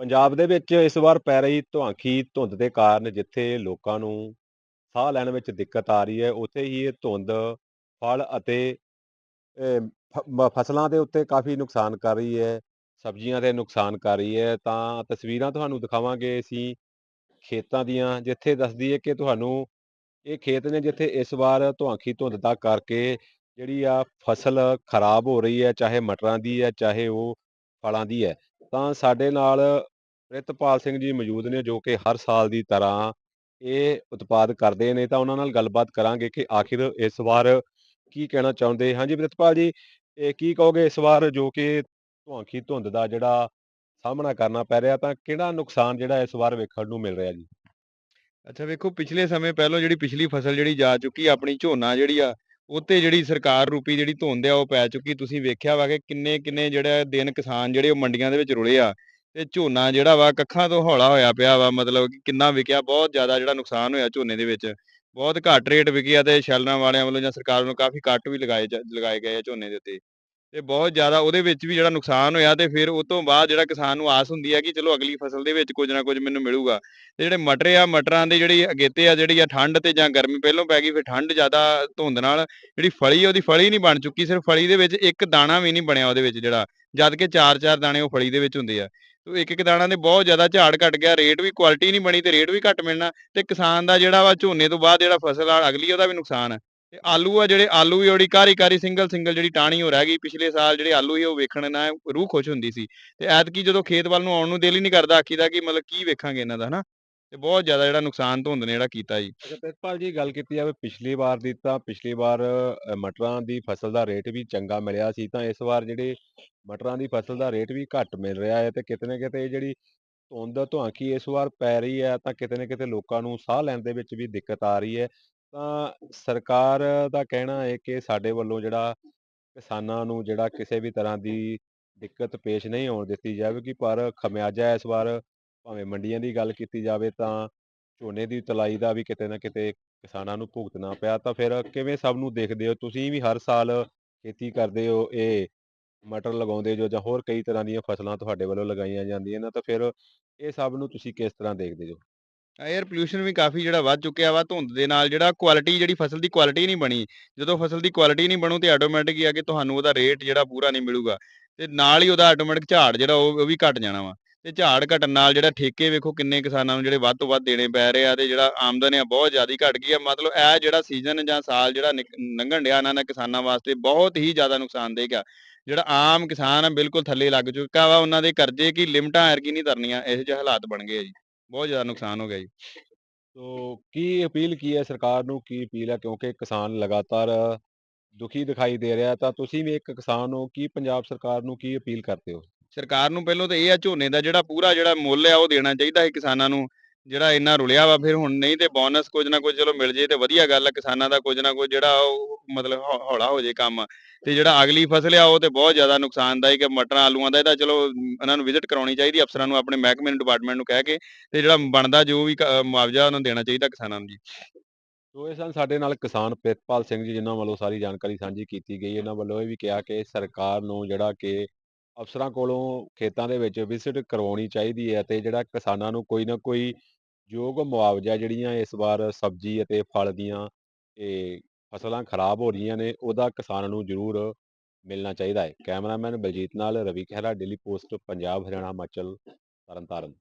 ਪੰਜਾਬ ਦੇ ਵਿੱਚ ਇਸ ਵਾਰ ਪੈ ਰਹੀ ਧੁਆਂਖੀ ਧੁੰਦ ਦੇ ਕਾਰਨ ਜਿੱਥੇ ਲੋਕਾਂ ਨੂੰ ਸਾਹ ਲੈਣ ਵਿੱਚ ਦਿੱਕਤ ਆ ਰਹੀ ਹੈ, ਉੱਥੇ ਹੀ ਇਹ ਧੁੰਦ ਫਲ ਅਤੇ ਫਸਲਾਂ ਦੇ ਉੱਤੇ ਕਾਫੀ ਨੁਕਸਾਨ ਕਰ ਰਹੀ ਹੈ, ਸਬਜ਼ੀਆਂ ਤੇ ਨੁਕਸਾਨ ਕਰ ਰਹੀ ਹੈ। ਤਾਂ ਤਸਵੀਰਾਂ ਤੁਹਾਨੂੰ ਦਿਖਾਵਾਂਗੇ ਅਸੀਂ ਖੇਤਾਂ ਦੀਆਂ, ਜਿੱਥੇ ਦੱਸਦੀ ਹੈ ਕਿ ਤੁਹਾਨੂੰ ਇਹ ਖੇਤ ਨੇ ਜਿੱਥੇ ਇਸ ਵਾਰ ਧੁਆਂਖੀ ਧੁੰਦ ਦਾ ਕਰਕੇ ਜਿਹੜੀ ਆ ਫਸਲ ਖਰਾਬ ਹੋ ਰਹੀ ਹੈ, ਚਾਹੇ ਮਟਰਾਂ ਦੀ ਹੈ, ਚਾਹੇ ਉਹ ਫਲਾਂ ਦੀ ਹੈ। ਤਾਂ ਸਾਡੇ ਨਾਲ ਪ੍ਰਿਤਪਾਲ ਸਿੰਘ ਜੀ ਮੌਜੂਦ ਨੇ ਜੋ ਕਿ ਹਰ ਸਾਲ ਦੀ ਤਰ੍ਹਾਂ ਇਹ ਉਤਪਾਦ ਕਰਦੇ ਨੇ ਤਾਂ ਉਹਨਾਂ ਨਾਲ ਗੱਲਬਾਤ ਕਰਾਂਗੇ ਕਿ ਆਖਿਰ ਇਸ ਵਾਰ ਕੀ ਕਹਿਣਾ ਚਾਹੁੰਦੇ? ਹਾਂਜੀ ਪ੍ਰਿਤਪਾਲ ਜੀ ਇਹ ਕੀ ਕਹੋਗੇ ਇਸ ਵਾਰ ਜੋ ਕਿ ਧੁਆਂਖੀ ਧੁੰਦ ਦਾ ਜਿਹੜਾ ਸਾਹਮਣਾ ਕਰਨਾ ਪੈ ਰਿਹਾ ਤਾਂ ਕਿਹੜਾ ਨੁਕਸਾਨ ਜਿਹੜਾ ਇਸ ਵਾਰ ਵੇਖਣ ਨੂੰ ਮਿਲ ਰਿਹਾ ਜੀ? ਅੱਛਾ ਵੇਖੋ ਪਿਛਲੇ ਸਮੇਂ ਪਹਿਲਾਂ ਜਿਹੜੀ ਪਿਛਲੀ ਫਸਲ ਜਿਹੜੀ ਜਾ ਚੁੱਕੀ ਆ, ਆਪਣੀ ਝੋਨਾ ਜਿਹੜੀ ਆ ਉੱਤੇ ਜਿਹੜੀ ਸਰਕਾਰ ਰੂਪੀ ਜਿਹੜੀ ਧੁੰਦ ਆ ਉਹ ਪੈ ਚੁੱਕੀ। ਤੁਸੀਂ ਵੇਖਿਆ ਵਾ ਕਿ ਕਿੰਨੇ ਕਿੰਨੇ ਜਿਹੜਾ ਦਿਨ ਕਿਸਾਨ ਜਿਹੜੇ ਉਹ ਮੰਡੀਆਂ ਦੇ ਵਿੱਚ ਰੁਲੇ ਆ ਤੇ ਝੋਨਾ ਜਿਹੜਾ ਵਾ ਕੱਖਾਂ ਤੋਂ ਹੌਲਾ ਹੋਇਆ ਪਿਆ ਵਾ, ਮਤਲਬ ਕਿ ਕਿੰਨਾ ਵਿਕਿਆ, ਬਹੁਤ ਜ਼ਿਆਦਾ ਜਿਹੜਾ ਨੁਕਸਾਨ ਹੋਇਆ ਝੋਨੇ ਦੇ ਵਿੱਚ। ਬਹੁਤ ਘੱਟ ਰੇਟ ਵਿਕਿਆ ਤੇ ਸ਼ੈਲਰਾਂ ਵਾਲਿਆਂ ਵੱਲੋਂ ਜਾਂ ਸਰਕਾਰ ਵੱਲੋਂ ਕਾਫੀ ਕੱਟ ਵੀ ਲਗਾਏ ਜਾ- ਲਗਾਏ ਗਏ ਆ ਝੋਨੇ ਦੇ ਉੱਤੇ। ਤੇ ਬਹੁਤ ਜ਼ਿਆਦਾ ਉਹਦੇ ਵਿੱਚ ਵੀ ਜਿਹੜਾ ਨੁਕਸਾਨ ਹੋਇਆ ਤੇ ਫਿਰ ਉਹ ਤੋਂ ਬਾਅਦ ਜਿਹੜਾ ਕਿਸਾਨ ਨੂੰ ਆਸ ਹੁੰਦੀ ਹੈ ਕਿ ਚਲੋ ਅਗਲੀ ਫਸਲ ਦੇ ਵਿੱਚ ਕੁਝ ਨਾ ਕੁਝ ਮੈਨੂੰ ਮਿਲੂਗਾ। ਤੇ ਜਿਹੜੇ ਮਟਰ ਆ, ਮਟਰਾਂ ਦੇ ਜਿਹੜੀ ਅਗੇਤੇ ਆ, ਜਿਹੜੀ ਆ ਠੰਡ ਤੇ ਜਾਂ ਗਰਮੀ ਪਹਿਲੋਂ ਪੈ ਗਈ, ਫਿਰ ਠੰਡ ਜ਼ਿਆਦਾ ਧੁੰਦ ਨਾਲ ਜਿਹੜੀ ਫਲੀ ਆ, ਉਹਦੀ ਫਲੀ ਨਹੀਂ ਬਣ ਚੁੱਕੀ, ਸਿਰਫ ਫਲੀ ਦੇ ਵਿੱਚ ਇੱਕ ਦਾਣਾ ਵੀ ਨਹੀਂ ਬਣਿਆ ਉਹਦੇ ਵਿੱਚ ਜਿਹੜਾ, ਜਦ ਕਿ ਚਾਰ ਚਾਰ ਦਾਣੇ ਉਹ ਫਲੀ ਦੇ ਵਿੱਚ ਹੁੰਦੇ ਆ। ਤੇ ਇੱਕ ਇੱਕ ਦਾਣਾ ਦੇ ਬਹੁਤ ਜ਼ਿਆਦਾ ਝਾੜ ਘਟ ਗਿਆ, ਰੇਟ ਵੀ ਕੁਆਲਿਟੀ ਨਹੀਂ ਬਣੀ ਤੇ ਰੇਟ ਵੀ ਘੱਟ ਮਿਲਣਾ ਤੇ ਕਿਸਾਨ ਦਾ ਜਿਹੜਾ ਵਾ ਝੋਨੇ ਤੋਂ ਬਾਅਦ ਜਿਹੜਾ ਫਸਲ ਆ, ਅਗਲੀ ਉਹਦਾ ਵੀ ਨੁਕਸਾਨ ਹੈ ਤੇ ਆਲੂ ਆ ਜਿਹੜੇ, ਆਲੂ ਵੀ ਉਹਦੀ ਕਾਰੀ ਕਾਰੀ ਸਿੰਗਲ ਸਿੰਗਲ ਜਿਹੜੀ ਟਾਹਣੀ ਹੋ ਰਹਿ ਗਈ। ਪਿਛਲੇ ਸਾਲ ਜਿਹੜੇ ਆਲੂ ਸੀ ਉਹ ਵੇਖਣ ਨਾਲ ਰੂਹ ਖੁਸ਼ ਹੁੰਦੀ ਸੀ। ਤੇ ਐਤਕੀ ਜਦੋਂ ਖੇਤ ਵੱਲ ਨੂੰ ਆਉਣ ਨੂੰ ਦਿਲ ਹੀ ਨਹੀਂ ਕਰਦਾ ਆਖੀਦਾ ਕਿ ਮਤਲਬ ਕੀ ਵੇਖਾਂਗੇ ਇਹਨਾਂ ਦਾ, ਹਨਾ? ਤੇ ਬਹੁਤ ਜ਼ਿਆਦਾ ਜਿਹੜਾ ਨੁਕਸਾਨ ਧੁੰਦ ਨੇ ਜਿਹੜਾ ਕੀਤਾ ਜੀ। ਅੱਛਾ ਪ੍ਰਿਤਪਾਲ ਜੀ ਗੱਲ ਕੀਤੀ ਜਾਵੇ ਪਿਛਲੀ ਵਾਰ ਦੀ ਤਾਂ ਪਿਛਲੀ ਵਾਰ ਮਟਰਾਂ ਦੀ ਫਸਲ ਦਾ ਰੇਟ ਵੀ ਚੰਗਾ ਮਿਲਿਆ ਸੀ ਤਾਂ ਇਸ ਵਾਰ ਜਿਹੜੇ ਮਟਰਾਂ ਦੀ ਫਸਲ ਦਾ ਰੇਟ ਵੀ ਘੱਟ ਮਿਲ ਰਿਹਾ ਹੈ ਤੇ ਕਿਤੇ ਨਾ ਕਿਤੇ ਜਿਹੜੀ ਧੁੰਦ ਧੁਆਂਖੀ ਇਸ ਵਾਰ ਪੈ ਰਹੀ ਹੈ ਤਾਂ ਕਿਤੇ ਨਾ ਕਿਤੇ ਲੋਕਾਂ ਨੂੰ ਸਾਹ ਲੈਣ ਦੇ ਵਿੱਚ ਵੀ ਦਿੱਕਤ ਆ ਰਹੀ ਹੈ। ਤਾਂ ਸਰਕਾਰ ਦਾ ਕਹਿਣਾ ਹੈ ਕਿ ਸਾਡੇ ਵੱਲੋਂ ਜਿਹੜਾ ਕਿਸਾਨਾਂ ਨੂੰ ਜਿਹੜਾ ਕਿਸੇ ਵੀ ਤਰ੍ਹਾਂ ਦੀ ਦਿੱਕਤ ਪੇਸ਼ ਨਹੀਂ ਆਉਣ ਦਿੱਤੀ ਜਾਵੇਗੀ ਪਰ ਖਮਿਆਜਾ ਇਸ ਵਾਰ ਭਾਵੇਂ ਮੰਡੀਆਂ ਦੀ ਗੱਲ ਕੀਤੀ ਜਾਵੇ ਤਾਂ ਝੋਨੇ ਦੀ ਤਲਾਈ ਦਾ ਵੀ ਕਿਤੇ ਨਾ ਕਿਤੇ ਕਿਸਾਨਾਂ ਨੂੰ ਭੁਗਤਣਾ ਪਿਆ। ਤਾਂ ਫਿਰ ਕਿਵੇਂ ਸਭ ਨੂੰ ਦੇਖਦੇ ਹੋ? ਤੁਸੀਂ ਵੀ ਹਰ ਸਾਲ ਖੇਤੀ ਕਰਦੇ ਹੋ, ਇਹ ਮਟਰ ਲਗਾਉਂਦੇ ਜੋ ਜਾਂ ਹੋਰ ਕਈ ਤਰ੍ਹਾਂ ਦੀਆਂ ਫਸਲਾਂ ਤੁਹਾਡੇ ਵੱਲੋਂ ਲਗਾਈਆਂ ਜਾਂਦੀਆਂ ਨੇ, ਤਾਂ ਫਿਰ ਇਹ ਸਭ ਨੂੰ ਤੁਸੀਂ ਕਿਸ ਤਰ੍ਹਾਂ ਦੇਖਦੇ ਹੋ ਏਅਰ ਪੋਲਿਊਸ਼ਨ ਵੀ ਕਾਫੀ ਜਿਹੜਾ ਵੱਧ ਚੁੱਕਿਆ ਵਾ ਧੁੰਦ ਦੇ ਨਾਲ, ਜਿਹੜਾ ਕੁਆਲਿਟੀ ਜਿਹੜੀ ਫਸਲ ਦੀ ਕੁਆਲਿਟੀ ਨਹੀਂ ਬਣੀ। ਜਦੋਂ ਫਸਲ ਦੀ ਕੁਆਲਿਟੀ ਨਹੀਂ ਬਣੂ ਤੇ ਆਟੋਮੈਟਿਕ ਹੀ ਆ ਕਿ ਤੁਹਾਨੂੰ ਉਹਦਾ ਰੇਟ ਜਿਹੜਾ ਪੂਰਾ ਨਹੀਂ ਮਿਲੂਗਾ। ਤੇ ਨਾਲ ਹੀ ਉਹਦਾ ਆਟੋਮੈਟਿਕ ਝਾੜ ਜਿਹੜਾ ਉਹ ਵੀ ਘਟ ਜਾਣਾ ਵਾ। ਤੇ ਝਾੜ ਘਟਣ ਨਾਲ ਜਿਹੜਾ ਠੇਕੇ ਵੇਖੋ ਕਿੰਨੇ ਕਿਸਾਨਾਂ ਨੂੰ ਜਿਹੜੇ ਵੱਧ ਤੋਂ ਵੱਧ ਦੇਣੇ ਪੈ ਰਹੇ ਆ ਤੇ ਜਿਹੜਾ ਆਮਦਨ ਆ ਬਹੁਤ ਜ਼ਿਆਦਾ ਘਟ ਗਈ ਆ। ਮਤਲਬ ਇਹ ਜਿਹੜਾ ਸੀਜ਼ਨ ਜਾਂ ਸਾਲ ਜਿਹੜਾ ਨਿਕ- ਲੰਘਣ ਡਿਆ ਇਹਨਾਂ ਨੇ ਕਿਸਾਨਾਂ ਵਾਸਤੇ ਬਹੁਤ ਹੀ ਜ਼ਿਆਦਾ ਨੁਕਸਾਨਦੇਹ ਆ। ਜਿਹੜਾ ਆਮ ਕਿਸਾਨ ਆ ਬਿਲਕੁਲ ਥੱਲੇ ਲੱਗ ਚੁੱਕਾ ਵਾ। ਉਹਨਾਂ ਦੇ ਕਰਜ਼ੇ ਕੀ ਲਿਮਟਾਂ ਐਰਕੀ ਨਹੀਂ ਤਰਨੀਆਂ ਇਹੋ ਜਿਹੇ ਹਾਲਾਤ ਬਣ ਗਏ ਆ ਜੀ। ਬਹੁਤ ਜ਼ਿਆਦਾ ਨੁਕਸਾਨ ਹੋ ਗਿਆ ਜੀ। ਸੋ ਕੀ ਅਪੀਲ ਕੀ ਹੈ ਸਰਕਾਰ ਨੂੰ? ਕੀ ਅਪੀਲ ਹੈ? ਕਿਉਂਕਿ ਕਿਸਾਨ ਲਗਾਤਾਰ ਦੁਖੀ ਦਿਖਾਈ ਦੇ ਰਿਹਾ ਤਾਂ ਤੁਸੀਂ ਵੀ ਇੱਕ ਕਿਸਾਨ ਹੋ, ਕੀ ਪੰਜਾਬ ਸਰਕਾਰ ਨੂੰ ਕੀ ਅਪੀਲ ਕਰਦੇ ਹੋ? ਸਰਕਾਰ ਨੂੰ ਪਹਿਲਾਂ ਤਾਂ ਇਹ ਆ ਝੋਨੇ ਦਾ ਜਿਹੜਾ ਪੂਰਾ ਜਿਹੜਾ ਮੁੱਲ ਆ ਉਹ ਦੇਣਾ ਚਾਹੀਦਾ ਹੈ ਕਿਸਾਨਾਂ ਨੂੰ। ਜਿਹੜਾ ਇੰਨਾ ਰੁਲਿਆ ਵਾ, ਫਿਰ ਹੁਣ ਨਹੀਂ ਤੇ ਬੋਨਸ ਕੁਝ ਨਾ ਕੁਝ ਚਲੋ ਮਿਲ ਜੇ ਤੇ ਵਧੀਆ ਗੱਲ ਆ ਕਿਸਾਨਾਂ ਦਾ ਕੁਝ ਨਾ ਕੁਝ ਜਿਹੜਾ ਉਹ ਮਤਲਬ ਹੌਲਾ ਹੋ ਜੇ ਕੰਮ ਤੇ ਜਿਹੜਾ ਅਗਲੀ ਫਸਲ ਆ, ਉਹ ਤੇ ਬਹੁਤ ਜ਼ਿਆਦਾ ਨੁਕਸਾਨਦਾਇਕ ਹੈ, ਮਟਰਾਂ, ਆਲੂਆਂ ਦਾ ਇਹਦਾ ਚਲੋ ਇਹਨਾਂ ਨੂੰ ਵਿਜ਼ਿਟ ਕਰਾਉਣੀ ਚਾਹੀਦੀ ਅਫਸਰਾਂ ਨੂੰ ਆਪਣੇ ਮਹਿਕਮੇ ਨੂੰ ਡਿਪਾਰਟਮੈਂਟ ਨੂੰ ਕਹਿ ਕੇ ਤੇ ਜਿਹੜਾ ਬਣਦਾ ਜੋ ਵੀ ਮੁਆਵਜ਼ਾ ਉਹਨਾਂ ਨੂੰ ਦੇਣਾ ਚਾਹੀਦਾ ਕਿਸਾਨਾਂ ਨੂੰ ਜੀ। ਸੋ ਇਹ ਸਨ ਸਾਡੇ ਨਾਲ ਕਿਸਾਨ ਪ੍ਰਿਤਪਾਲ ਸਿੰਘ ਜੀ, ਜਿਨ੍ਹਾਂ ਵੱਲੋਂ ਸਾਰੀ ਜਾਣਕਾਰੀ ਸਾਂਝੀ ਕੀਤੀ ਗਈ। ਇਹਨਾਂ ਵੱਲੋਂ ਇਹ ਵੀ ਕਿਹਾ ਕਿ ਸਰਕਾਰ ਨੂੰ ਜਿਹੜਾ ਕਿ ਅਫਸਰਾਂ ਕੋਲੋਂ ਖੇਤਾਂ ਦੇ ਵਿੱਚ ਵਿਜ਼ਿਟ ਕਰਵਾਉਣੀ ਚਾਹੀਦੀ ਹੈ ਤੇ ਜਿਹੜਾ ਕਿਸਾਨਾਂ ਨੂੰ ਕੋਈ ਨਾ ਕੋਈ ਯੋਗ ਮੁਆਵਜ਼ਾ ਜਿਹੜੀਆਂ ਇਸ ਵਾਰ ਸਬਜ਼ੀ ਅਤੇ ਫਲ ਦੀਆਂ ਇਹ ਫਸਲਾਂ ਖਰਾਬ ਹੋ ਰਹੀਆਂ ਨੇ, ਉਹਦਾ ਕਿਸਾਨਾਂ ਨੂੰ ਜ਼ਰੂਰ ਮਿਲਣਾ ਚਾਹੀਦਾ ਹੈ। ਕੈਮਰਾਮੈਨ ਬਲਜੀਤ ਨਾਲ ਰਵੀ ਖਹਿਰਾ, ਡੇਲੀ ਪੋਸਟ, ਪੰਜਾਬ, ਹਰਿਆਣਾ, ਹਿਮਾਚਲ, ਤਰਨਤਾਰਨ।